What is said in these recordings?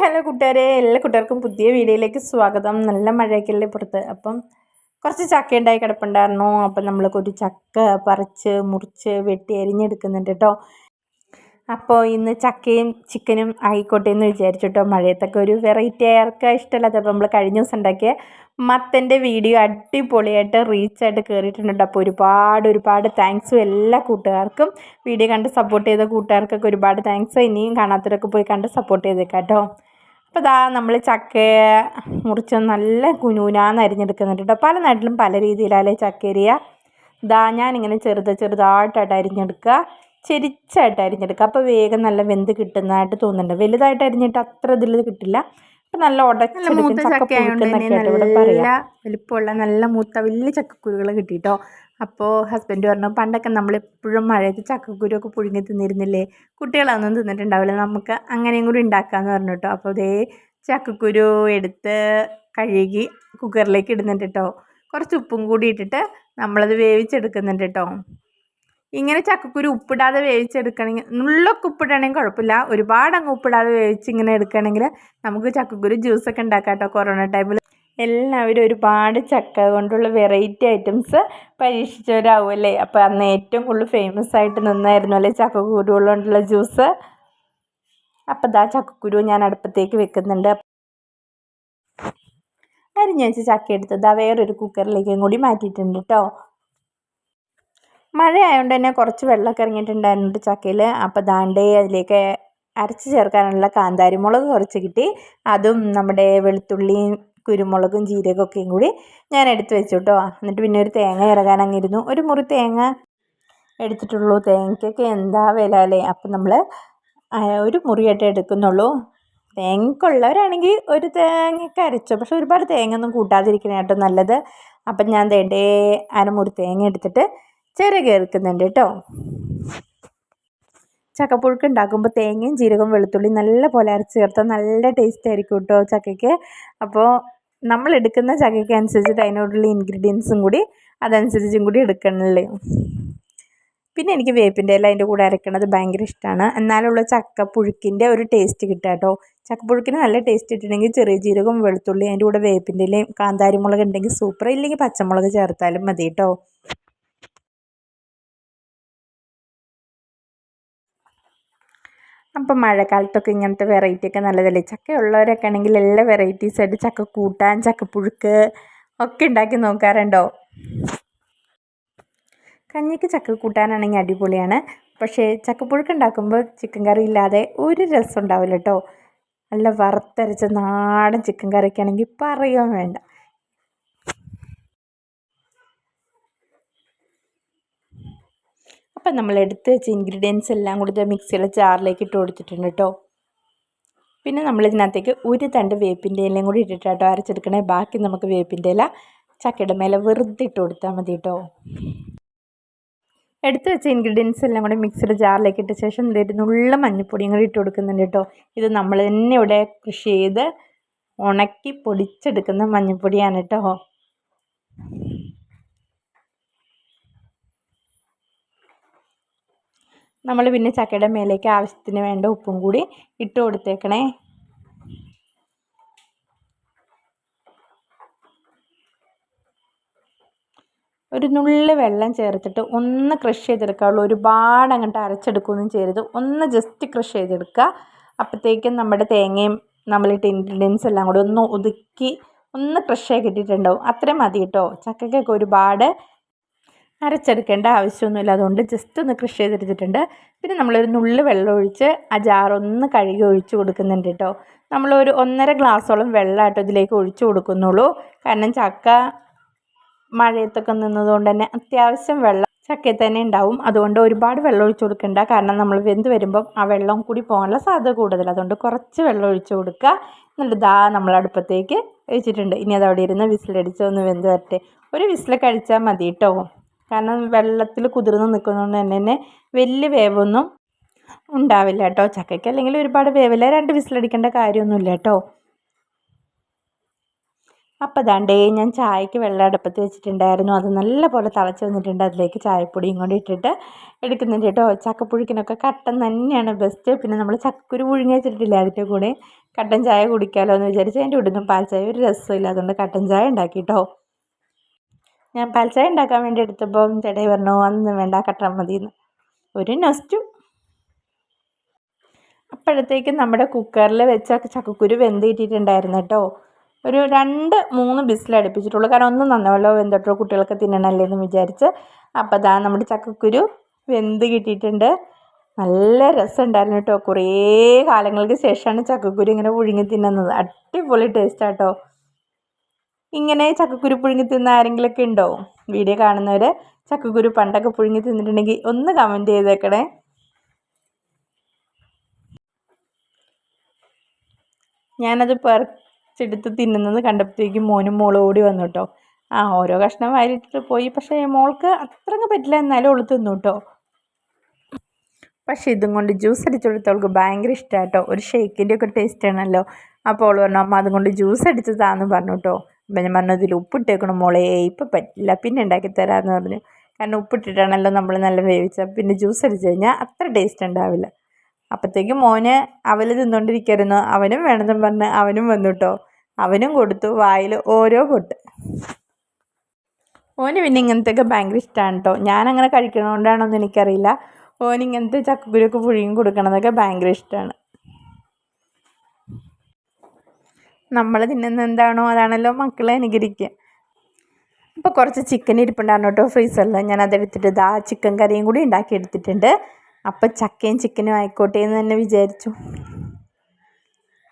Hello കൂട്ടുകാരെ എല്ലാ കൂട്ടുകാർക്കും പുതിയ വീഡിയോയിലേക്ക് സ്വാഗതം. നല്ല മഴയൊക്കെയല്ലേ പുറത്ത് അപ്പം കുറച്ച് ചക്ക ഉണ്ടായി കിടപ്പുണ്ടായിരുന്നു. അപ്പം നമ്മൾക്ക് ഒരു ചക്ക പറിച്ച് മുറിച്ച് വെട്ടി അരിഞ്ഞെടുക്കുന്നുണ്ട് കേട്ടോ. അപ്പോൾ ഇന്ന് ചക്കയും ചിക്കനും ആയിക്കോട്ടെ എന്ന് വിചാരിച്ചു കേട്ടോ. മഴയത്തൊക്കെ ഒരു വെറൈറ്റി ആർക്കാ ഇഷ്ടമല്ലാത്ത അപ്പോൾ നമ്മൾ കഴിഞ്ഞ ദിവസം ഉണ്ടാക്കിയ മത്തന്റെ വീഡിയോ അടിപൊളിയായിട്ട് റീച്ചായിട്ട് കയറിയിട്ടുണ്ട് അപ്പോൾ ഒരുപാട് ഒരുപാട് താങ്ക്സ് എല്ലാ കൂട്ടുകാർക്കും. വീഡിയോ കണ്ട് സപ്പോർട്ട് ചെയ്ത കൂട്ടുകാർക്കൊക്കെ ഒരുപാട് താങ്ക്സ് ഇനിയും കാണാത്തവരൊക്കെ പോയി കണ്ട് സപ്പോർട്ട് ചെയ്തേക്കാം കേട്ടോ. അപ്പോൾ ഇതാ നമ്മൾ ചക്കയെ മുറിച്ച് നല്ല കുനൂനാന്ന് അരിഞ്ഞെടുക്കുന്നുണ്ട് കേട്ടോ പല നാട്ടിലും പല രീതിയിലല്ലേ ചക്കരിയ. ഇതാ ഞാനിങ്ങനെ ചെറുത് ചെറുതായിട്ടായിട്ട് അരിഞ്ഞെടുക്കുക. ചെരിച്ചായിട്ട് അരിഞ്ഞെടുക്കുക. അപ്പോൾ വേഗം നല്ല വെന്ത് കിട്ടുന്നതായിട്ട് തോന്നുന്നുണ്ട്. വലുതായിട്ട് അരിഞ്ഞിട്ട് അത്ര ഇതിൽ കിട്ടില്ല. അപ്പം നല്ല ഉടച്ചെടുക്കും. ചക്കപ്പുഴുക്കെന്നൊക്കെ ഇവിടെ പറയാം. വലിപ്പമുള്ള നല്ല മൂത്ത വലിയ ചക്കക്കുരുകൾ കിട്ടിയിട്ടോ അപ്പോൾ ഹസ്ബൻഡ് പറഞ്ഞു പണ്ടൊക്കെ നമ്മളെപ്പോഴും മഴയത്ത് ചക്കക്കുരുവൊക്കെ പുഴുങ്ങി തിന്നിരുന്നില്ലേ? കുട്ടികളൊന്നും തിന്നിട്ടുണ്ടാവില്ല. നമുക്ക് അങ്ങനെയും കൂടി ഉണ്ടാക്കാമെന്ന് പറഞ്ഞു കേട്ടോ. അപ്പോൾ അതേ ചക്കക്കുരു എടുത്ത് കഴുകി കുക്കറിലേക്ക് ഇടുന്നുണ്ട് കേട്ടോ. കുറച്ച് ഉപ്പും കൂടി ഇട്ടിട്ട് നമ്മളത് വേവിച്ചെടുക്കുന്നുണ്ട് കേട്ടോ. ഇങ്ങനെ ചക്കക്കുരു ഉപ്പിടാതെ വേവിച്ചെടുക്കണമെങ്കിൽ നുള്ളൊക്കെ ഉപ്പിടണമെങ്കിൽ കുഴപ്പമില്ല. ഒരുപാട് അങ്ങ് ഉപ്പിടാതെ വേവിച്ച് ഇങ്ങനെ എടുക്കുകയാണെങ്കിൽ നമുക്ക് ചക്കക്കുരു ജ്യൂസൊക്കെ ഉണ്ടാക്കാം കേട്ടോ. കൊറോണ ടൈമിൽ എല്ലാവരും ഒരുപാട് ചക്ക കൊണ്ടുള്ള വെറൈറ്റി ഐറ്റംസ് പരീക്ഷിച്ചവരാവും അല്ലേ? അപ്പോൾ അന്ന് ഏറ്റവും കൂടുതൽ ഫേമസ് ആയിട്ട് നിന്നായിരുന്നു അല്ലേ ചക്കക്കുരു കൊണ്ടുള്ള ജ്യൂസ് അപ്പോൾ ദാ ചക്കക്കുരു ഞാൻ അടുപ്പത്തേക്ക് വെക്കുന്നുണ്ട്. അരിഞ്ഞ് വെച്ച് ചക്ക എടുത്ത് ദാ വേറൊരു കുക്കറിലേക്കും കൂടി മാറ്റിയിട്ടുണ്ട് കേട്ടോ മഴ ആയതുകൊണ്ട് തന്നെ കുറച്ച് വെള്ളമൊക്കെ ഇറങ്ങിയിട്ടുണ്ടായിരുന്നു ചക്കയിൽ അപ്പോൾ ദാണ്ടേ അതിലേക്ക് അരച്ച് ചേർക്കാനുള്ള കാന്താരിമുളക് കുറച്ച് കിട്ടി. അതും നമ്മുടെ വെളുത്തുള്ളിയും കുരുമുളകും ജീരകമൊക്കെയും കൂടി ഞാൻ എടുത്ത് വെച്ചു കേട്ടോ എന്നിട്ട് പിന്നെ ഒരു തേങ്ങ ഇറങ്ങാൻ അങ്ങിരുന്നു ഒരു മുറി തേങ്ങ എടുത്തിട്ടുള്ളൂ. തേങ്ങയ്ക്കൊക്കെ എന്താ വില അല്ലേ? അപ്പം നമ്മൾ ഒരു മുറിയായിട്ട് എടുക്കുന്നുള്ളൂ. തേങ്ങക്കുള്ളവരാണെങ്കിൽ ഒരു തേങ്ങയൊക്കെ അരച്ചു. പക്ഷെ ഒരുപാട് തേങ്ങ ഒന്നും കൂട്ടാതിരിക്കണേ കേട്ടോ നല്ലത്. അപ്പം ഞാൻ തേണ്ടേ അരമുറി തേങ്ങ എടുത്തിട്ട് ചെറിയ കയറിക്കുന്നുണ്ട് കേട്ടോ. ചക്കപ്പുഴുക്ക് ഉണ്ടാക്കുമ്പോൾ തേങ്ങയും ജീരകവും വെളുത്തുള്ളി നല്ല പോലെ അരച്ച് ചേർത്താൽ നല്ല ടേസ്റ്റ് ആയിരിക്കും കേട്ടോ ചക്കയ്ക്ക്. അപ്പോൾ നമ്മൾ എടുക്കുന്ന ചക്കയ്ക്ക് അനുസരിച്ചിട്ട് അതിനോടുള്ള ഇൻഗ്രീഡിയൻസും കൂടി അതനുസരിച്ചും കൂടി എടുക്കണല്ലേ? പിന്നെ എനിക്ക് വേപ്പിന്റെ ഇല അതിന്റെ കൂടെ അരക്കണത് ഭയങ്കര ഇഷ്ടമാണ് എന്നാലുള്ള ചക്കപ്പുഴുക്കിന്റെ ഒരു ടേസ്റ്റ് കിട്ടുക കേട്ടോ ചക്കപ്പുഴുക്കിന് നല്ല ടേസ്റ്റ് ഇട്ടിട്ടുണ്ടെങ്കിൽ ചെറിയ ജീരകം വെളുത്തുള്ളി അതിന്റെ കൂടെ വേപ്പിന്റെ ഇലയും കാന്താരിമുളക് ഉണ്ടെങ്കിൽ സൂപ്പർ ഇല്ലെങ്കിൽ പച്ചമുളക് ചേർത്താലും മതി കേട്ടോ അപ്പം മഴക്കാലത്തൊക്കെ ഇങ്ങനത്തെ വെറൈറ്റി ഒക്കെ നല്ലതല്ലേ? ചക്ക ഉള്ളവരൊക്കെ ആണെങ്കിൽ എല്ലാ വെറൈറ്റീസ് ആയിട്ട് ചക്ക കൂട്ടാൻ ചക്കപ്പുഴുക്ക് ഒക്കെ ഉണ്ടാക്കി നോക്കാറുണ്ടോ? കഞ്ഞിക്ക് ചക്ക കൂട്ടാനാണെങ്കിൽ അടിപൊളിയാണ്. പക്ഷേ ചക്കപ്പുഴുക്ക് ഉണ്ടാക്കുമ്പോൾ ചിക്കൻ കറി ഇല്ലാതെ ഒരു രസം ഉണ്ടാവില്ല കേട്ടോ നല്ല വറുത്തരച്ച നാടൻ ചിക്കൻ കറിക്കാണെങ്കിൽ ആണെങ്കിൽ പറയുകയും വേണ്ട. അപ്പം നമ്മൾ എടുത്ത് വെച്ച ഇൻഗ്രീഡിയൻസ് എല്ലാം കൂടി മിക്സിയുടെ ജാറിലേക്ക് ഇട്ട് കൊടുത്തിട്ടുണ്ട് കേട്ടോ പിന്നെ നമ്മൾ ഇതിനകത്തേക്ക് ഒരു തണ്ട് വേപ്പിന്റെ ഇലയും കൂടി ഇട്ടിട്ടാട്ടോ അരച്ചെടുക്കണേ. ബാക്കി നമുക്ക് വേപ്പിന്റെ ഇല ചക്കയുടെ മേലെ വെറുതെ ഇട്ട് കൊടുത്താൽ മതി കേട്ടോ എടുത്ത് വെച്ച ഇൻഗ്രീഡിയൻസ് എല്ലാം കൂടി മിക്സിയുടെ ജാറിലേക്ക് ഇട്ട ശേഷം നുള്ള മഞ്ഞൾപ്പൊടിയും കൂടി ഇട്ട് കൊടുക്കുന്നുണ്ട് കേട്ടോ ഇത് നമ്മൾ തന്നെ ഇവിടെ കൃഷി ചെയ്ത് ഉണക്കി പൊടിച്ചെടുക്കുന്ന മഞ്ഞൾപ്പൊടിയാണ് കേട്ടോ നമ്മൾ പിന്നെ ചക്കയുടെ മേലേക്ക് ആവശ്യത്തിന് വേണ്ട ഉപ്പും കൂടി ഇട്ട് കൊടുത്തേക്കണേ. ഒരു നുള്ളി വെള്ളം ചേർത്തിട്ട് ഒന്ന് ക്രഷ് ചെയ്തെടുക്കാവുള്ളൂ. ഒരുപാട് അങ്ങോട്ട് അരച്ചെടുക്കുകയൊന്നും ചെയ്യരുത്. ഒന്ന് ജസ്റ്റ് ക്രഷ് ചെയ്തെടുക്കുക. അപ്പോഴത്തേക്കും നമ്മുടെ തേങ്ങയും നമ്മളിട്ട് ഇൻഗ്രീഡിയൻസ് എല്ലാം കൂടി ഒന്ന് ഒതുക്കി ഒന്ന് ക്രഷ് ആയി കിട്ടിയിട്ടുണ്ടാവും. അത്രയും മതി കേട്ടോ. ചക്കയ്ക്കൊക്കെ ഒരുപാട് അരച്ചെടുക്കേണ്ട ആവശ്യമൊന്നുമില്ല. അതുകൊണ്ട് ജസ്റ്റ് ഒന്ന് കൃഷി ചെയ്തെടുത്തിട്ടുണ്ട്. പിന്നെ നമ്മളൊരു നുള്ളു വെള്ളം ഒഴിച്ച് ആ ജാറൊന്ന് കഴുകി ഒഴിച്ചു കൊടുക്കുന്നുണ്ട് കേട്ടോ നമ്മളൊരു ഒന്നര ഗ്ലാസ്സോളം വെള്ളമായിട്ട് ഇതിലേക്ക് ഒഴിച്ചു കൊടുക്കുന്നുള്ളൂ. കാരണം ചക്ക മഴയത്തൊക്കെ നിന്നതുകൊണ്ട് തന്നെ അത്യാവശ്യം വെള്ളം ചക്കയിൽ തന്നെ ഉണ്ടാവും. അതുകൊണ്ട് ഒരുപാട് വെള്ളം ഒഴിച്ചു കൊടുക്കേണ്ട. കാരണം നമ്മൾ വെന്ത് വരുമ്പം ആ വെള്ളം കൂടി പോകാനുള്ള സാധ്യത കൂടുതൽ അതുകൊണ്ട് കുറച്ച് വെള്ളം ഒഴിച്ചു കൊടുക്കുക. എന്നിട്ട് ദാ നമ്മൾ അടുപ്പത്തേക്ക് വെച്ചിട്ടുണ്ട്. ഇനി അത് അവിടെ ഇരുന്ന് വിസിലടിച്ച് ഒന്ന് വെന്ത് വരട്ടെ. ഒരു വിസിൽ അടിച്ചാൽ മതി കേട്ടോ കാരണം വെള്ളത്തിൽ കുതിർന്ന് നിൽക്കുന്നതുകൊണ്ട് തന്നെ തന്നെ വലിയ വേവൊന്നും ഉണ്ടാവില്ല കേട്ടോ. ചക്കയ്ക്ക് അല്ലെങ്കിൽ ഒരുപാട് വേവില്ല. രണ്ട് വിസിലടിക്കേണ്ട കാര്യമൊന്നുമില്ല കേട്ടോ. അപ്പോൾ ദാണ്ടേ ഞാൻ ചായക്ക് വെള്ളം അടുപ്പത്ത് വെച്ചിട്ടുണ്ടായിരുന്നു. അത് നല്ലപോലെ തിളച്ച് വന്നിട്ടുണ്ട്. അതിലേക്ക് ചായപ്പൊടിയും കൂടി ഇട്ടിട്ട് എടുക്കുന്നുണ്ട് കേട്ടോ. ചക്കപ്പുഴുക്കിനൊക്കെ കട്ടൻ തന്നെയാണ് ബെസ്റ്റ് പിന്നെ നമ്മൾ ചക്കുരു പുഴുങ്ങി വെച്ചിട്ടില്ല അതിന്റെ കൂടെ കട്ടൻ ചായ കുടിക്കാമല്ലോ എന്ന് വിചാരിച്ച് അതിന്റെ ഉടുന്നും പാൽ ചായ ഒരു രസമില്ല. അതുകൊണ്ട് കട്ടൻ ചായ ഉണ്ടാക്കി കേട്ടോ. ഞാൻ പാൽ ഉണ്ടാക്കാൻ വേണ്ടി എടുത്തപ്പോൾ ചേട്ടായി പറഞ്ഞു അതൊന്നും വേണ്ട കട്ടൻ മതിയെന്ന്. ഒരു നെസ്റ്റും. അപ്പോഴത്തേക്കും നമ്മുടെ കുക്കറിൽ വെച്ച ചക്കക്കുരു വെന്ത് കിട്ടിയിട്ടുണ്ടായിരുന്നു കേട്ടോ. ഒരു രണ്ട് മൂന്ന് ബിസിൽ അടുപ്പിച്ചിട്ടുള്ളൂ. കാരണം ഒന്നും നന്നാവല്ലോ വെന്തോട്ടോ കുട്ടികൾക്ക് തിന്നണല്ലേ എന്ന് വിചാരിച്ച്. അപ്പോൾ അതാ നമ്മുടെ ചക്കക്കുരു വെന്ത് കിട്ടിയിട്ടുണ്ട്. നല്ല രസമുണ്ടായിരുന്നു കേട്ടോ. കുറേ കാലങ്ങൾക്ക് ശേഷമാണ് ചക്കക്കുരു ഇങ്ങനെ പുഴുങ്ങി തിന്നുന്നത്. അടിപൊളി ടേസ്റ്റാട്ടോ ഇങ്ങനെ ചക്കക്കുരു പുഴുങ്ങി തിന്ന ആരെങ്കിലുമൊക്കെ ഉണ്ടോ? വീഡിയോ കാണുന്നവർ ചക്കക്കുരു പണ്ടൊക്കെ പുഴുങ്ങി തിന്നിട്ടുണ്ടെങ്കിൽ ഒന്ന് കമന്റ് ചെയ്തേക്കണേ. ഞാനത് പറിച്ചെടുത്ത് തിന്നുന്നത് കണ്ടപ്പോഴത്തേക്കും മോനും മോളും ഓടി വന്നു കേട്ടോ ആ ഓരോ കഷ്ണം വാരിട്ടിട്ട് പോയി. പക്ഷേ മോൾക്ക് അത്രങ്ങ് പറ്റില്ല എന്നാലും അവൾ തിന്നു കേട്ടോ പക്ഷേ ഇതും കൊണ്ട് ജ്യൂസ് അടിച്ചു കൊടുത്തവൾക്ക് ഭയങ്കര ഇഷ്ടമാണ് കേട്ടോ ഒരു ഷേക്കിന്റെ ഒക്കെ ടേസ്റ്റ് ആണല്ലോ. അപ്പോൾ അവൾ പറഞ്ഞു അമ്മ അതുകൊണ്ട് ജ്യൂസ് അടിച്ചതാന്ന് പറഞ്ഞു കേട്ടോ അപ്പം ഞാൻ പറഞ്ഞു ഇതിൽ ഉപ്പിട്ടേക്കണം മോളെ ഇപ്പം പറ്റില്ല പിന്നെ ഉണ്ടാക്കി തരാമെന്ന് പറഞ്ഞു. കാരണം ഉപ്പിട്ടിട്ടാണല്ലോ നമ്മൾ നല്ല വേവിച്ച പിന്നെ ജ്യൂസ് അടിച്ച് കഴിഞ്ഞാൽ അത്ര ടേസ്റ്റ് ഉണ്ടാവില്ല അപ്പോഴത്തേക്കും മോന് അവൽ തിന്നുകൊണ്ടിരിക്കുന്നു അവനും വേണമെന്നും പറഞ്ഞ് അവനും വന്നു കേട്ടോ അവനും കൊടുത്തു വായിൽ ഓരോ പൊട്ട്. ഓന് പിന്നെ ഇങ്ങനത്തെയൊക്കെ ഭയങ്കര ഇഷ്ടമാണ് കേട്ടോ ഞാനങ്ങനെ കഴിക്കണതുകൊണ്ടാണോ എന്ന് എനിക്കറിയില്ല. ഓനിങ്ങനത്തെ ഇങ്ങനത്തെ ചക്കക്കുരുക്കെ പുഴുങ്ങി കൊടുക്കണതൊക്കെ ഭയങ്കര ഇഷ്ടമാണ് നമ്മൾ തിന്നുന്ന എന്താണോ അതാണല്ലോ മക്കളെ അനുകരിക്കുക അപ്പോൾ കുറച്ച് ചിക്കൻ ഇരിപ്പുണ്ടായിരുന്നു കേട്ടോ ഫ്രീസറിൽ ഞാൻ അതെടുത്തിട്ട് ദാ ചിക്കൻ കറിയും കൂടി ഉണ്ടാക്കി എടുത്തിട്ടുണ്ട്. അപ്പോൾ ചക്കയും ചിക്കനും ആയിക്കോട്ടെ എന്ന് തന്നെ വിചാരിച്ചു.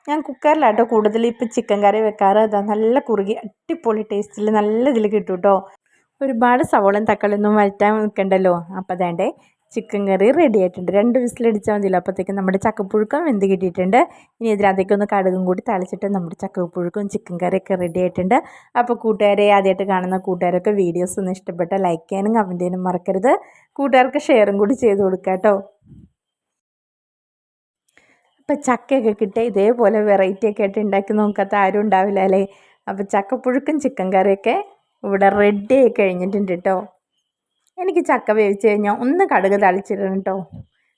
ഞാൻ കുക്കറിലാട്ടോ കൂടുതൽ ഇപ്പം ചിക്കൻ കറി വെക്കാറ്. അതാ നല്ല കുറുകി അടിപൊളി ടേസ്റ്റിൽ നല്ല ഇതിൽ കിട്ടും കേട്ടോ. ഒരുപാട് സവോളയും തക്കാളിയൊന്നും വഴറ്റാൻ നിൽക്കണ്ടല്ലോ അപ്പം അതേണ്ടേ ചിക്കൻ കറി റെഡി ആയിട്ടുണ്ട്. രണ്ട് വിസിലടിച്ചാൽ മതിയല്ലോ. അപ്പോഴത്തേക്കും നമ്മുടെ ചക്കപ്പുഴുക്കം വെന്ത് കിട്ടിയിട്ടുണ്ട്. ഇനി ഇതിനകത്തേക്ക് ഒന്ന് കടുകും കൂടി തളിച്ചിട്ട് നമ്മുടെ ചക്കപ്പുഴുക്കും ചിക്കൻ കറിയൊക്കെ റെഡി ആയിട്ടുണ്ട്. അപ്പോൾ കൂട്ടുകാരെ ആദ്യമായിട്ട് കാണുന്ന കൂട്ടുകാരൊക്കെ വീഡിയോസ് ഒന്ന് ഇഷ്ടപ്പെട്ട ലൈക്ക് ചെയ്യാനും കമന്റ് ചെയ്യാനും മറക്കരുത്. കൂട്ടുകാർക്ക് ഷെയറും കൂടി ചെയ്ത് കൊടുക്കുക കേട്ടോ അപ്പോൾ ചക്കയൊക്കെ കിട്ടിയ ഇതേപോലെ വെറൈറ്റി ഒക്കെ ആയിട്ട് ഉണ്ടാക്കി നോക്കാത്ത ആരും ഉണ്ടാവില്ല അല്ലേ? അപ്പോൾ ചക്കപ്പുഴുക്കും ചിക്കൻ കറിയൊക്കെ ഇവിടെ റെഡി ആയി കഴിഞ്ഞിട്ടുണ്ട് കേട്ടോ എനിക്ക് ചക്ക വേവിച്ച് കഴിഞ്ഞാൽ ഒന്ന് കടുക് തളിച്ചിടണം കേട്ടോ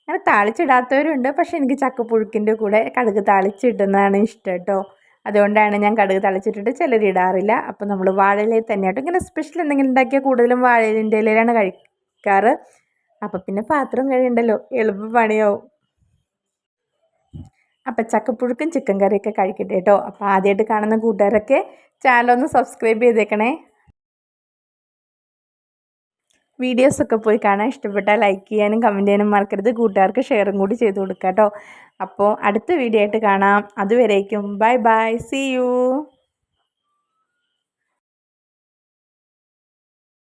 അങ്ങനെ താളിച്ചിടാത്തവരുണ്ട് പക്ഷെ എനിക്ക് ചക്കപ്പുഴുക്കിന്റെ കൂടെ കടുക് താളിച്ചിടുന്നതാണ് ഇഷ്ടം കേട്ടോ അതുകൊണ്ടാണ് ഞാൻ കടുക് തളിച്ചിട്ടിട്ട് ചിലർ ഇടാറില്ല. അപ്പോൾ നമ്മൾ വാഴയിലയിൽ തന്നെയാട്ടോ. ഇങ്ങനെ സ്പെഷ്യൽ എന്തെങ്കിലും ഉണ്ടാക്കിയാൽ കൂടുതലും വാഴയിലിന്റെ ഇലയിലാണ് കഴിക്കാറ്. അപ്പോൾ പിന്നെ പാത്രം കഴിയണ്ടല്ലോ എളുപ്പ പണിയാവും. അപ്പം ചക്കപ്പുഴുക്കും ചിക്കൻ കറിയൊക്കെ കഴിക്കട്ടെ കേട്ടോ അപ്പോൾ ആദ്യമായിട്ട് കാണുന്ന കൂട്ടുകാരൊക്കെ ചാനലൊന്ന് സബ്സ്ക്രൈബ് ചെയ്തേക്കണേ. വീഡിയോസൊക്കെ പോയി കാണാൻ ഇഷ്ടപ്പെട്ടാൽ ലൈക്ക് ചെയ്യാനും കമന്റ് ചെയ്യാനും മറക്കരുത്. കൂട്ടുകാർക്ക് ഷെയറും കൂടി ചെയ്ത് കൊടുക്കാം കേട്ടോ അപ്പോൾ അടുത്ത വീഡിയോ ആയിട്ട് കാണാം. അതുവരേക്കും. Bye bye C U